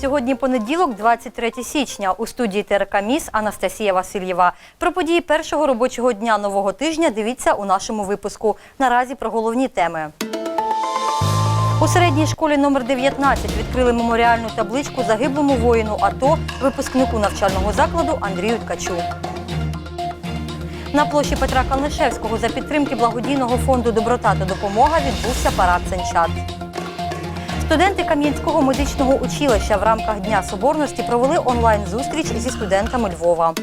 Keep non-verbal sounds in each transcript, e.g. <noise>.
Сьогодні понеділок, 23 січня. У студії ТРК МІС Анастасія Васильєва. Про події першого робочого дня нового тижня дивіться у нашому випуску. Наразі про головні теми. У середній школі номер 19 відкрили меморіальну табличку загиблому воїну АТО, випускнику навчального закладу Андрію Ткачу. На площі Петра Калнишевського за підтримки благодійного фонду Доброта та допомога відбувся парад сенчат. Студенти Кам'янського медичного училища в рамках Дня Соборності провели онлайн-зустріч зі студентами Львова.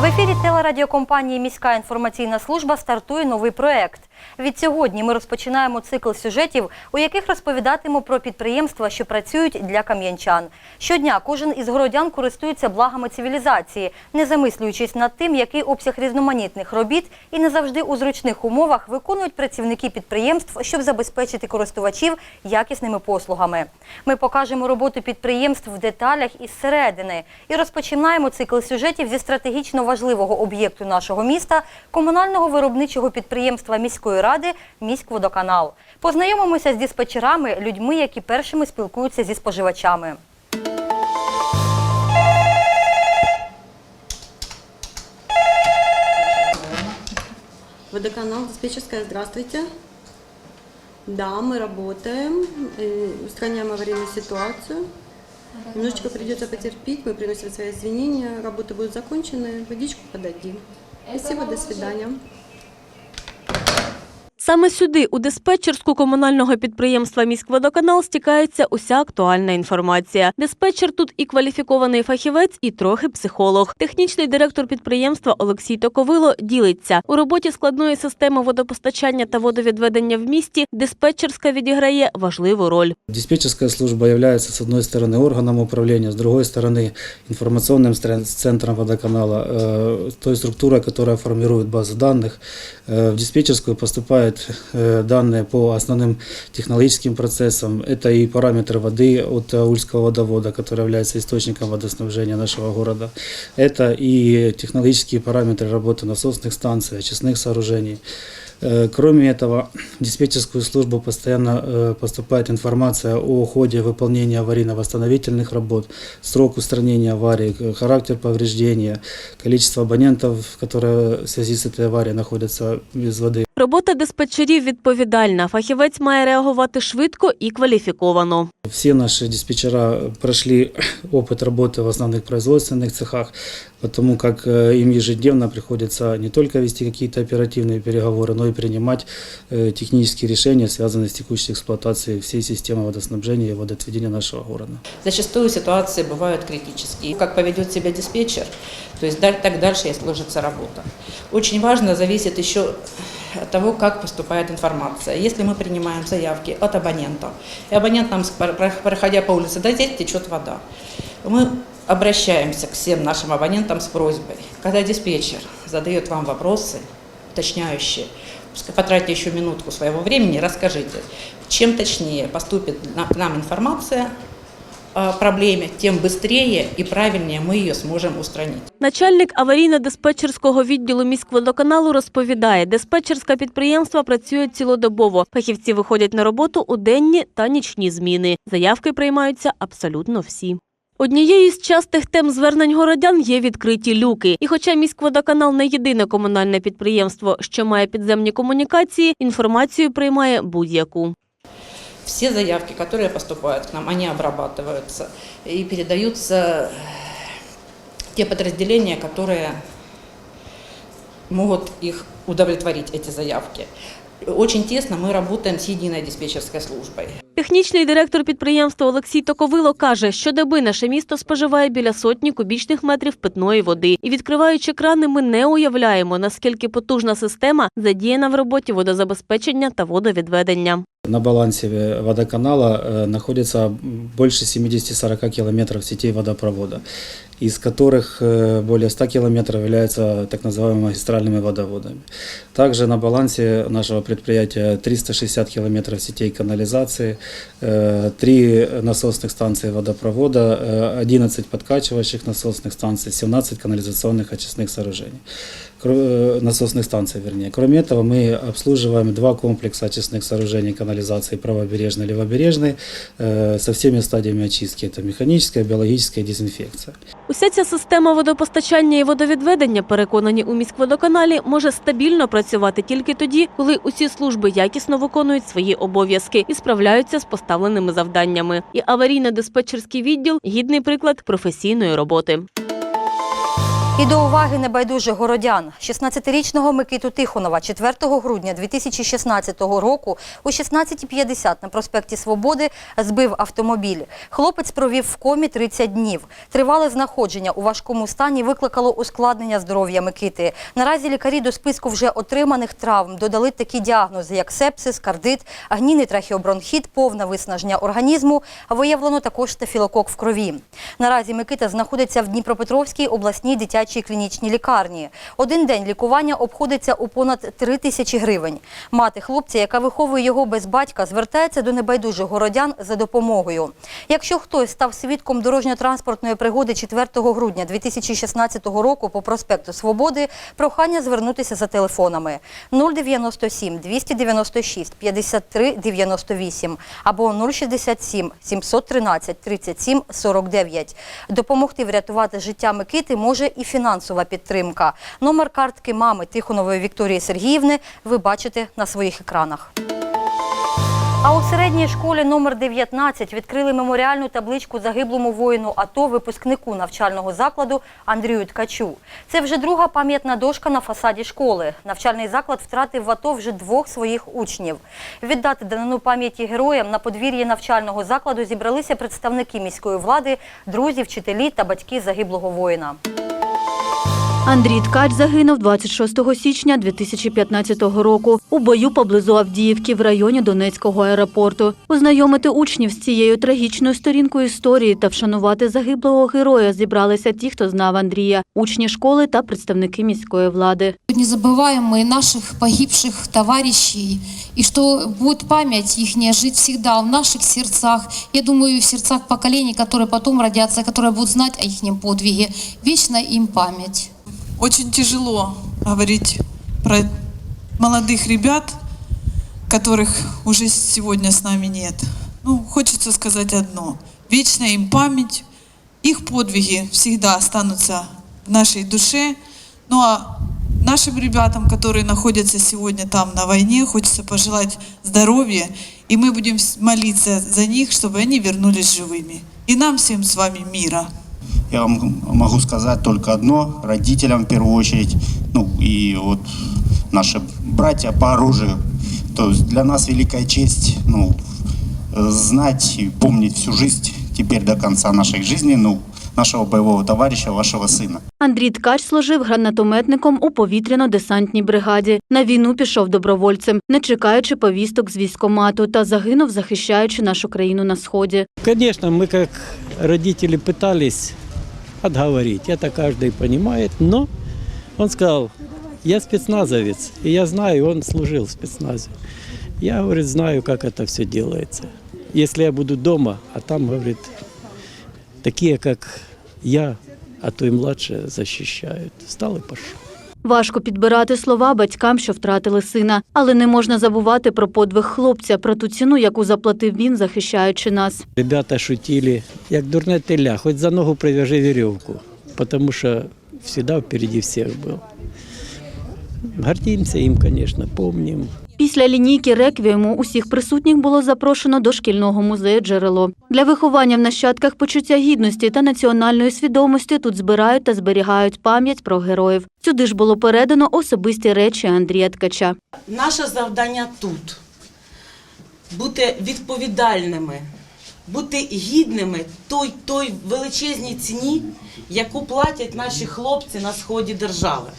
В ефірі телерадіокомпанії Міська інформаційна служба стартує новий проект. Відсьогодні ми розпочинаємо цикл сюжетів, у яких розповідатимемо про підприємства, що працюють для кам'янчан. Щодня кожен із городян користується благами цивілізації, не замислюючись над тим, який обсяг різноманітних робіт і не завжди у зручних умовах виконують працівники підприємств, щоб забезпечити користувачів якісними послугами. Ми покажемо роботу підприємств в деталях із середини і розпочинаємо цикл сюжетів зі стратегічно важливого об'єкту нашого міста комунального виробничого підприємства міської ради Міськводоканал. Познайомимося з диспетчерами, людьми, які першими спілкуються зі споживачами. Водоканал диспетчерская, здравствуйте. Да, мы работаем, э, устраняем аварийную ситуацию. Немножечко придется потерпеть, мы приносим свои извинения, работы будут закончены, водичку подадим. Спасибо, до свидания. Саме сюди, у диспетчерську комунального підприємства «Міськводоканал» стікається уся актуальна інформація. Диспетчер тут і кваліфікований фахівець, і трохи психолог. Технічний директор підприємства Олексій Токовило ділиться. У роботі складної системи водопостачання та водовідведення в місті диспетчерська відіграє важливу роль. Диспетчерская служба является, с одной стороны, органом управления, с другой стороны, информационным стр- центром водоканала, э, той структурой, которая формирует базы данных. Э, В диспетчерскую поступают э, данные по основным технологическим процессам. Это и параметры воды от Ульского водовода, который является источником водоснабжения нашего города. Это и технологические параметры работы насосных станций, очистных сооружений. Э, Кроме этого, в диспетчерскую службу постоянно э, поступает информация о ходе выполнения аварийно-восстановительных работ, срок устранения аварии, э, характер повреждения, количество абонентов, которые в связи с этой аварией находятся без воды. Робота диспетчерів відповідальна. Фахівець має реагувати швидко і кваліфіковано. Все наши диспетчера прошли <coughs> опыт работы в основных производственных цехах, потому как э, им ежедневно приходится не только вести какие-то оперативные переговоры, но и принимать э, технические решения, связанные с текущей эксплуатацией всей системы водоснабжения и водоотведения нашего города. Зачастую ситуации бывают критические. Как поведет себя диспетчер, то есть даль- так дальше и сложится работа. Очень важно зависит еще от того, как поступает информация. Если мы принимаем заявки от абонентов, и абонент нам, проходя по улице, да здесь течет вода, мы обращаемся к всем нашим абонентам с просьбой. Когда диспетчер задает вам вопросы, уточняющие, потратьте еще минутку своего времени, расскажите, чем точнее поступит к нам информация о проблеме, тем быстрее и правильнее мы ее сможем устранить. Начальник аварійно-диспетчерського відділу міськводоканалу розповідає, диспетчерське підприємство працює цілодобово. Фахівці виходять на роботу у денні та нічні зміни. Заявки приймаються абсолютно всі. Однією з частих тем звернень городян є відкриті люки. І хоча міськводоканал не єдине комунальне підприємство, що має підземні комунікації, інформацію приймає будь-яку. Все заявки, которые поступают к нам, они обрабатываются и передаются в те подразделения, которые могут их удовлетворить, эти заявки. Очень тесно мы работаем с единой диспетчерской службой. Технічний директор підприємства Олексій Токовило каже, щодоби наше місто споживає біля сотні кубічних метрів питної води. І відкриваючи крани, ми не уявляємо, наскільки потужна система задіяна в роботі водозабезпечення та водовідведення. На балансе э, водоканала э, находится больше 70-40 километров сетей водопровода, из которых э, более 100 километров являются так называемыми магистральными водоводами. Также на балансе нашего предприятия 360 километров сетей канализации, э, 3 насосных станции водопровода, э, 11 подкачивающих насосных станций, 17 канализационных очистных сооружений. Кро- э, насосных станций, вернее. Кроме этого, мы обслуживаем два комплекса очистных сооружений канализации канализации правобережной и левобережной э, со всеми стадиями очистки. Это механическая, биологическая дезинфекция. Уся ця система водопостачання і водовідведення, переконані у міськводоканалі, може стабільно працювати тільки тоді, коли усі служби якісно виконують свої обов'язки і справляються з поставленими завданнями. І аварійно-диспетчерський відділ гідний приклад професійної роботи. І до уваги небайдужих городян. 16-річного Микиту Тихонова 4 грудня 2016 року о 16.50 на проспекті Свободи збив автомобіль. Хлопець провів в комі 30 днів. Тривале знаходження у важкому стані викликало ускладнення здоров'я Микити. Наразі лікарі до списку вже отриманих травм додали такі діагнози, як сепсис, кардит, агнійний трахеобронхіт, повне виснаження організму. А виявлено також стафілокок в крові. Наразі Микита знаходиться в Дніпропетровській обласній дитячій клінічній лікарні. Один день лікування обходиться у понад 3 тисячі гривень. Мати хлопця, яка виховує його без батька, звертається до небайдужих городян за допомогою. Якщо хтось став свідком дорожньо-транспортної пригоди 4 грудня 2016 року по проспекту Свободи, прохання звернутися за телефонами 097 296 53 98 або 067 713 37 49. Допомогти врятувати життя Микити може і фінансова підтримка. Номер картки мами Тихонової Вікторії Сергіївни ви бачите на своїх екранах. А у середній школі номер 19 відкрили меморіальну табличку загиблому воїну АТО, випускнику навчального закладу Андрію Ткачу. Це вже друга пам'ятна дошка на фасаді школи. Навчальний заклад втратив в АТО вже двох своїх учнів. Віддати данину пам'яті героям на подвір'ї навчального закладу зібралися представники міської влади, друзі, вчителі та батьки загиблого воїна. Thank you. Андрій Ткач загинув 26 січня 2015 року у бою поблизу Авдіївки в районі Донецького аеропорту. Познайомити учнів з цією трагічною сторінкою історії та вшанувати загиблого героя зібралися ті, хто знав Андрія, учні школи та представники міської влади. Не забываем мы наших погибших товарищей, и что будет память их жить всегда в наших сердцах, я думаю, и в сердцах поколений, которые потом родятся, которые будут знать о их подвиге. Вечна им память. Очень тяжело говорить про молодых ребят, которых уже сегодня с нами нет. Ну, хочется сказать одно. Вечная им память, их подвиги всегда останутся в нашей душе. Ну а нашим ребятам, которые находятся сегодня там на войне, хочется пожелать здоровья, и мы будем молиться за них, чтобы они вернулись живыми. И нам всем с вами мира. Я вам могу сказать только одно, родителям в первую очередь, ну и вот наши братья по оружию. То есть для нас великая честь, ну, э, знать и помнить всю жизнь, теперь до конца нашей жизни, ну, нашего боевого товарища, вашего сына. Андрій Ткач служив гранатометником у повітряно-десантній бригаді. На війну пішов добровольцем, не чекаючи повісток з військомату, та загинув, захищаючи нашу країну на сході. Конечно, мы как родители пытались отговорить, это каждый понимает, но он сказал, я спецназовец, и я знаю, он служил в спецназе. Я, говорит, знаю, как это все делается. Если я буду дома, а там, говорит, такие, как я, а то и младше, защищают. Встал и пошел. Важко підбирати слова батькам, що втратили сина, але не можна забувати про подвиг хлопця, про ту ціну, яку заплатив він, захищаючи нас. Ребята шутили, як дурне теля, хоч за ногу привяжи веревку, тому що завжди впереді всіх був. Гордимося їм, звісно, помним. Після лінійки реквієму усіх присутніх було запрошено до шкільного музею джерело. Для виховання в нащадках почуття гідності та національної свідомості тут збирають та зберігають пам'ять про героїв. Сюди ж було передано особисті речі Андрія Ткача. Наше завдання тут бути відповідальними, бути гідними той, той величезній ціні, яку платять наші хлопці на сході держави.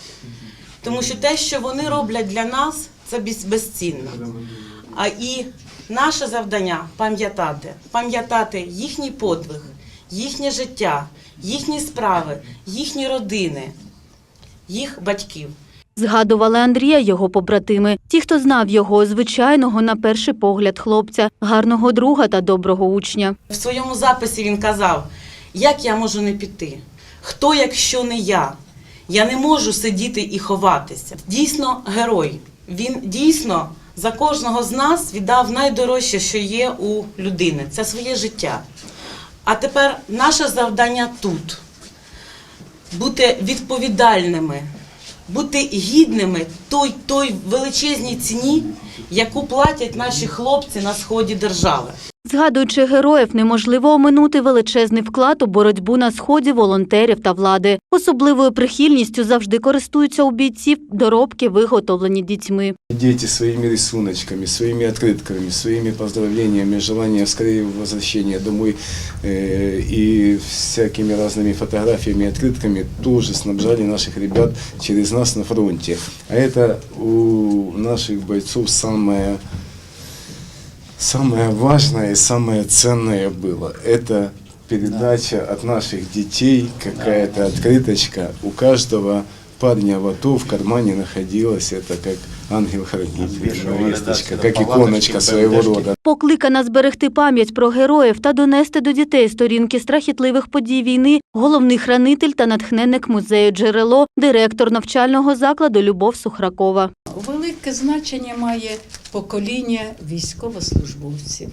Тому що те, що вони роблять для нас, це без- безцінно. А і наше завдання пам'ятати, пам'ятати їхній подвиг, їхнє життя, їхні справи, їхні родини, їх батьків. Згадували Андрія його побратими. Ті, хто знав його звичайного на перший погляд хлопця, гарного друга та доброго учня. В своєму записі він казав, як я можу не піти? Хто, якщо не я? Я не можу сидіти і ховатися. Дійсно, герой. Він дійсно за кожного з нас віддав найдорожче, що є у людини це своє життя. А тепер наше завдання тут бути відповідальними, бути гідними той, той величезній ціні, яку платять наші хлопці на сході держави. Згадуючи героїв, неможливо оминути величезний вклад у боротьбу на сході волонтерів та влади. Особливою прихильністю завжди користуються у бійців доробки, виготовлені дітьми. Дети своими рисуночками, своими открытками, своими поздравлениями, желанием скорее возвращения домой э, и всякими разными фотографиями, открытками тоже снабжали наших ребят через нас на фронте. А это у наших бойцов самое, самое важное и самое ценное было. Это передача от наших детей, какая-то открыточка. У каждого парня в АТО в кармане находилась это как ангел-хранитель, весточка, как иконочка своего рода. Покликана зберегти пам'ять про героїв та донести до дітей сторінки страхітливих подій війни, головний хранитель та натхненник музею джерело, директор навчального закладу Любов Сухракова. Велике значення має покоління військовослужбовців.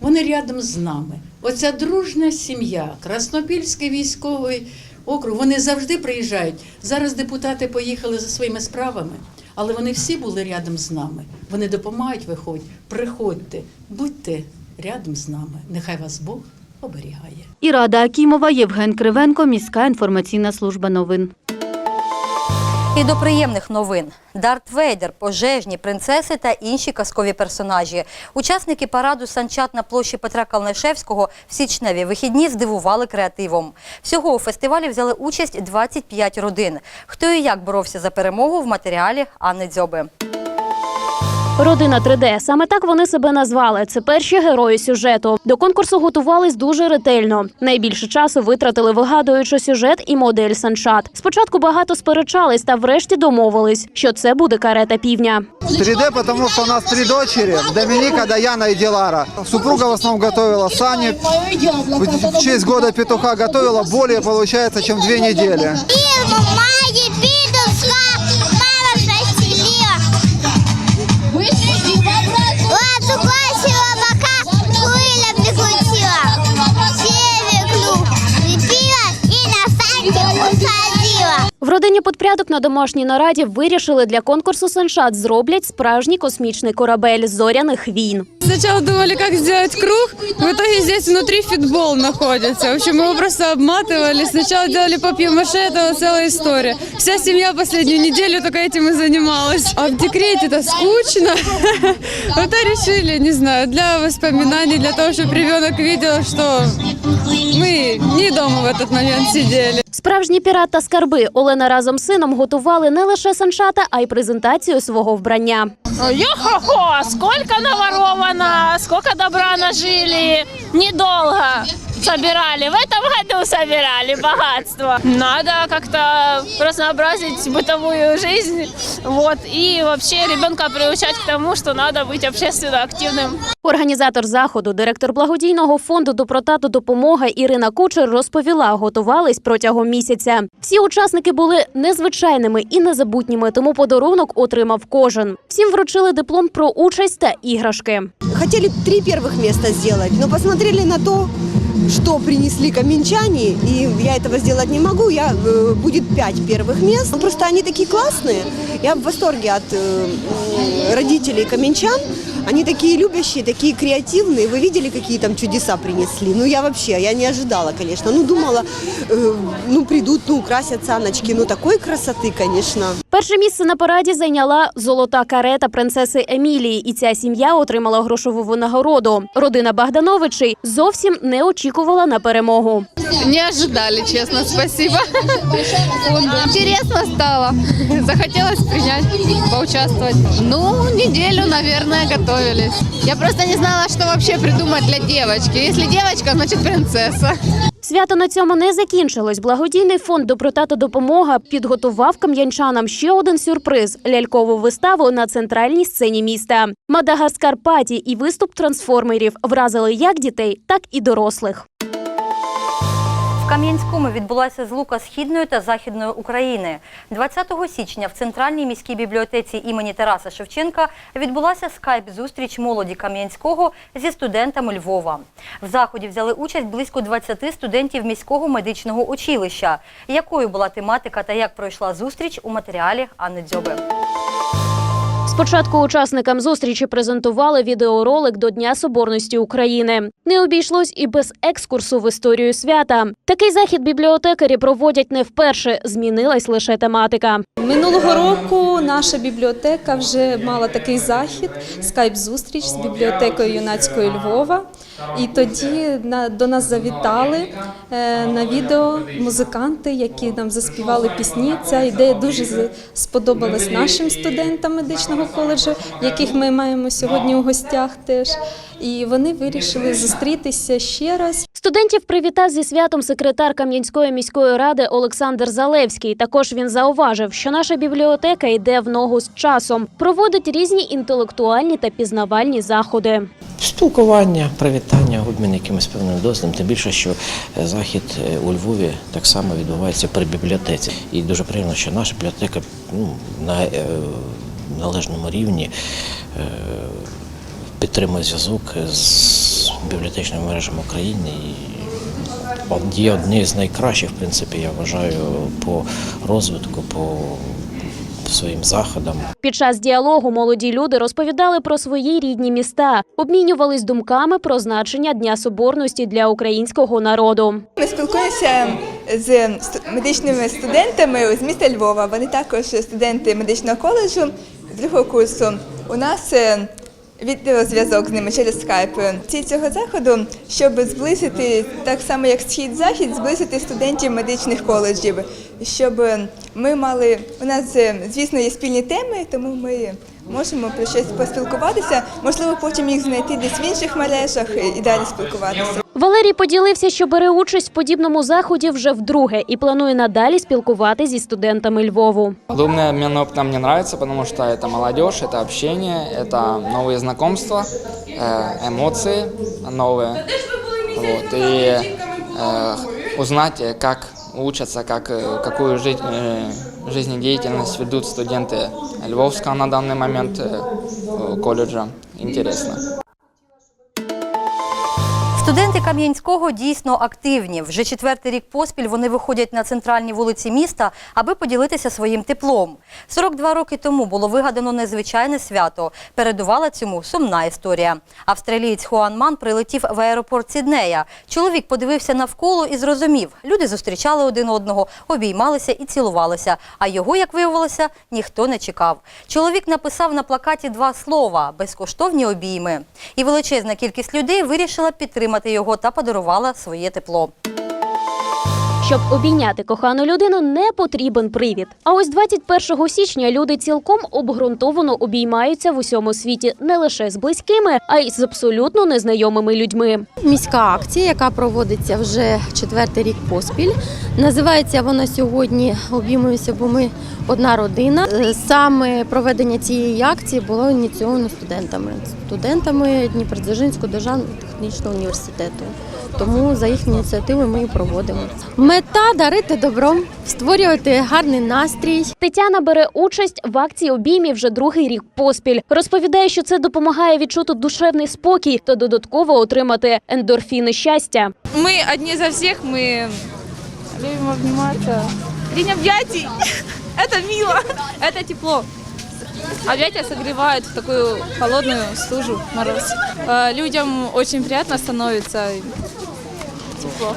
Вони рядом з нами. Оця дружна сім'я, Краснопільський військовий округ, вони завжди приїжджають. Зараз депутати поїхали за своїми справами, але вони всі були рядом з нами. Вони допомагають, виходь, приходьте, будьте рядом з нами. Нехай вас Бог оберігає. Ірада Акімова, Євген Кривенко, міська інформаційна служба новин. І до приємних новин: Дарт Вейдер, пожежні, принцеси та інші казкові персонажі. Учасники параду санчат на площі Петра Калнишевського в січневі вихідні здивували креативом. Всього у фестивалі взяли участь 25 родин. Хто і як боровся за перемогу в матеріалі Анни Дзьоби. Родина 3D. Саме так вони себе назвали. Це перші герої сюжету. До конкурсу готувались дуже ретельно. Найбільше часу витратили, вигадуючи сюжет і модель санчат. Спочатку багато сперечались та врешті домовились, що це буде карета півня. 3D, потому что у нас три дочери, Доминика, Даяна и Дилара. Супруга в основном готовила сани. В честь года петуха готовила более, получается, чем две недели. родині Подпрядок на домашній нараді вирішили для конкурсу санчат зроблять справжній космічний корабель зоряних війн. Сначала думали, как сделать круг, в итоге здесь внутри фитбол находится. В общем, мы его просто обматывали. Сначала делали папье-маше, это вот целая история. Вся семья последнюю неделю только этим и занималась. А в декрете это скучно. <laughs> Вот и решили, не знаю, для воспоминаний, для того, чтобы ребенок видел, что мы не дома в этот момент сидели. Справжній пірат та скарби Олена разом з сином готували не лише санчата, а й презентацію свого вбрання. Йо-хо-хо, скільки наворовано, скільки добра нажили. Недолго собирали. В этом году собирали богатство. Надо как-то разнообразить бытовую жизнь. Вот. И вообще ребенка приучать к тому, что надо быть общественно активным. Організатор заходу, директор благодійного фонду Доброта та допомога Ірина Кучер розповіла, готувались протягом місяця. Всі учасники були незвичайними і незабутніми, тому подарунок отримав кожен. Всім вручили диплом про участь та іграшки. Хотели три первых места сделать, но посмотрели на то, что принесли каменчане, и я этого сделать не могу, я, э, будет пять первых мест. Ну, Просто они такие классные, я в восторге от э, м, родителей каменчан. Они такие любящие, такие креативные. Вы видели, какие там чудеса принесли? Ну, я вообще, я не ожидала, конечно. Ну, думала, э, ну, придут, ну, украсят саночки. Ну, такой красоты, конечно. Перше місце на параді зайняла золота карета принцеси Емілії, і ця сім'я отримала грошову винагороду. Родина Богдановичей зовсім не очікувала на перемогу. Не ожидали, честно, спасибо. Интересно стало. Захотелось принять, поучаствовать. Ну, неделю, наверное, готовились. Я просто не знала, что вообще придумать для девочки. Если девочка, значит принцесса. Свято на цьому не закінчилось. Благодійний фонд Доброта та допомога підготував кам'янчанам ще один сюрприз лялькову виставу на центральній сцені міста. Мадагаскар Паті і виступ трансформерів вразили як дітей, так і дорослих. Кам'янському відбулася злука Східної та Західної України. 20 січня в Центральній міській бібліотеці імені Тараса Шевченка відбулася скайп-зустріч молоді Кам'янського зі студентами Львова. В заході взяли участь близько 20 студентів міського медичного училища. Якою була тематика та як пройшла зустріч у матеріалі Анни Дзьоби. Спочатку учасникам зустрічі презентували відеоролик до Дня Соборності України. Не обійшлось і без екскурсу в історію свята. Такий захід бібліотекарі проводять не вперше. Змінилась лише тематика. Минулого року наша бібліотека вже мала такий захід скайп-зустріч з бібліотекою юнацької Львова. І тоді до нас завітали е, на відео музиканти, які нам заспівали пісні. Ця ідея дуже сподобалась нашим студентам медичного коледжу, яких ми маємо сьогодні у гостях теж. І вони вирішили зустрітися ще раз. Студентів привітав зі святом секретар Кам'янської міської ради Олександр Залевський. Також він зауважив, що наша бібліотека йде в ногу з часом, проводить різні інтелектуальні та пізнавальні заходи. Спілкування, привітання, обмін якимось певним досвідом. Тим більше, що е, захід е, у Львові так само відбувається при бібліотеці. І дуже приємно, що наша бібліотека ну, на належному рівні е, підтримує зв'язок з бібліотечними мережами України. І є одні з найкращих, в принципі, я вважаю, по розвитку, по своїм заходам. Під час діалогу молоді люди розповідали про свої рідні міста, обмінювались думками про значення Дня Соборності для українського народу. Ми спілкуємося з медичними студентами з міста Львова. Вони також студенти медичного коледжу другого курсу. У нас е, відеозв'язок з ними через скайп. Ціль цього заходу, щоб зблизити, так само як схід-захід, зблизити студентів медичних коледжів, щоб ми мали у нас, е, звісно, є спільні теми, тому ми можемо про щось поспілкуватися. Можливо, потім їх знайти десь в інших мережах і далі спілкуватися. Валерій поділився, що бере участь в подібному заході вже вдруге і планує надалі спілкувати зі студентами Львову. Подобный обмен опытом мне нравится, потому что это молодежь, это общение, это новые знакомства, э, эмоции новые. Вот, и э, узнать, э, как учатся, как, э, какую жи- э, жизнедеятельность ведут студенты Львовского на данный момент э, колледжа. Интересно. Студенти Кам'янського дійсно активні. Вже четвертий рік поспіль вони виходять на центральні вулиці міста, аби поділитися своїм теплом. 42 роки тому було вигадано незвичайне свято. Передувала цьому сумна історія. Австралієць Хуан Ман прилетів в аеропорт Сіднея. Чоловік подивився навколо і зрозумів. Люди зустрічали один одного, обіймалися і цілувалися. А його, як виявилося, ніхто не чекав. Чоловік написав на плакаті два слова безкоштовні обійми. І величезна кількість людей вирішила підтримати його та подарувала своє тепло. Щоб обійняти кохану людину, не потрібен привід. А ось 21 січня люди цілком обґрунтовано обіймаються в усьому світі не лише з близькими, а й з абсолютно незнайомими людьми. Міська акція, яка проводиться вже четвертий рік поспіль. Називається вона сьогодні Обіймуємося, бо ми одна родина. Е, Саме проведення цієї акції було ініційовано студентами, студентами Дніпродзержинського державного технічного університету. Тому за їхню ініціативу ми і проводимо. Мета дарити добро, створювати гарний настрій. Тетяна бере участь в акції обіймів вже другий рік поспіль. Розповідає, що це допомагає відчути душевний спокій та додатково отримати ендорфіни щастя. Мы одни за всех, мы любим обниматься. День объятий. Это мило. Это тепло. Объятия согревают в такую холодную стужу, мороз. Э, Людям очень приятно становится. Тепло.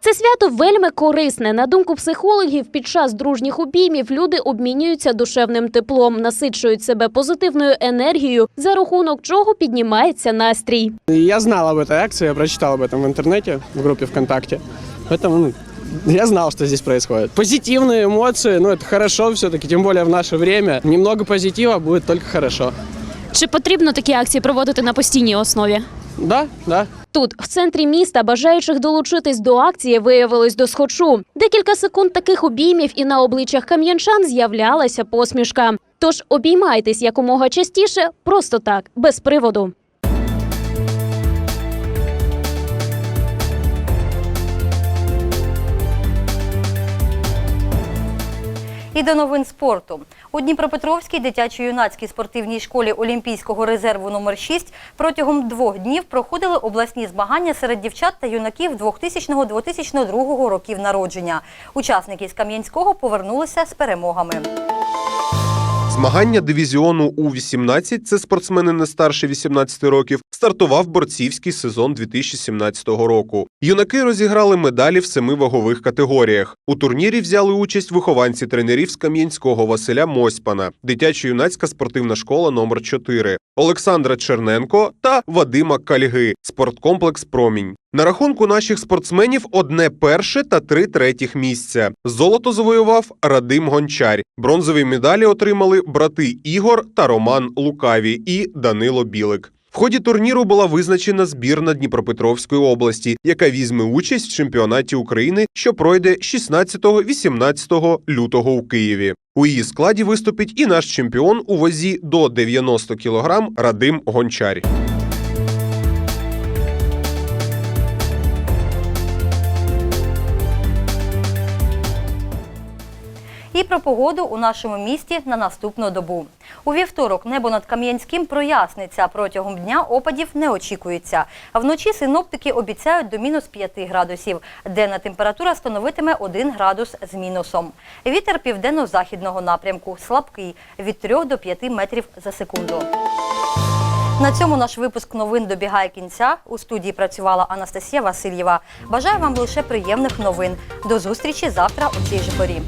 Це свято вельми корисне. На думку психологів, під час дружніх обіймів люди обмінюються душевним теплом, насичують себе позитивною енергією, за рахунок чого піднімається настрій. Я знал об этой акции, я прочитал об этом в интернете, в группе ВКонтакте. Поэтому ну, я знал, что здесь происходит. Позитивные эмоции, ну это хорошо все-таки, тем более в наше время. Немного позитива будет только хорошо. Чи потрібно такі акції проводити на постійній основі? Да, да. Тут, в центрі міста, бажаючих долучитись до акції виявилось до схочу. Декілька секунд таких обіймів і на обличчях кам'янчан з'являлася посмішка. Тож обіймайтесь якомога частіше, просто так, без приводу. І до новин спорту. У Дніпропетровській дитячо-юнацькій спортивній школі Олімпійського резерву номер 6 протягом двох днів проходили обласні змагання серед дівчат та юнаків 2000-2002 років народження. Учасники з Кам'янського повернулися з перемогами. Змагання дивізіону У-18 – це спортсмени не старше 18 років, стартував борцівський сезон 2017 року. Юнаки розіграли медалі в семи вагових категоріях. У турнірі взяли участь вихованці тренерів з Кам'янського Василя Мосьпана, дитячо-юнацька спортивна школа номер 4 Олександра Черненко та Вадима Кальги, спорткомплекс Промінь. На рахунку наших спортсменів одне перше та три третіх місця. Золото завоював Радим Гончар. Бронзові медалі отримали брати Ігор та Роман Лукаві і Данило Білик. В ході турніру була визначена збірна Дніпропетровської області, яка візьме участь в чемпіонаті України, що пройде 16-18 лютого у Києві. У її складі виступить і наш чемпіон у вазі до 90 кг Радим Гончар. І про погоду у нашому місті на наступну добу. У вівторок небо над Кам'янським проясниться. Протягом дня опадів не очікується. А вночі синоптики обіцяють до мінус 5 градусів. Денна температура становитиме 1 градус з мінусом. Вітер південно-західного напрямку слабкий від 3 до 5 метрів за секунду. На цьому наш випуск новин добігає кінця. У студії працювала Анастасія Васильєва. Бажаю вам лише приємних новин. До зустрічі завтра у цій же порі.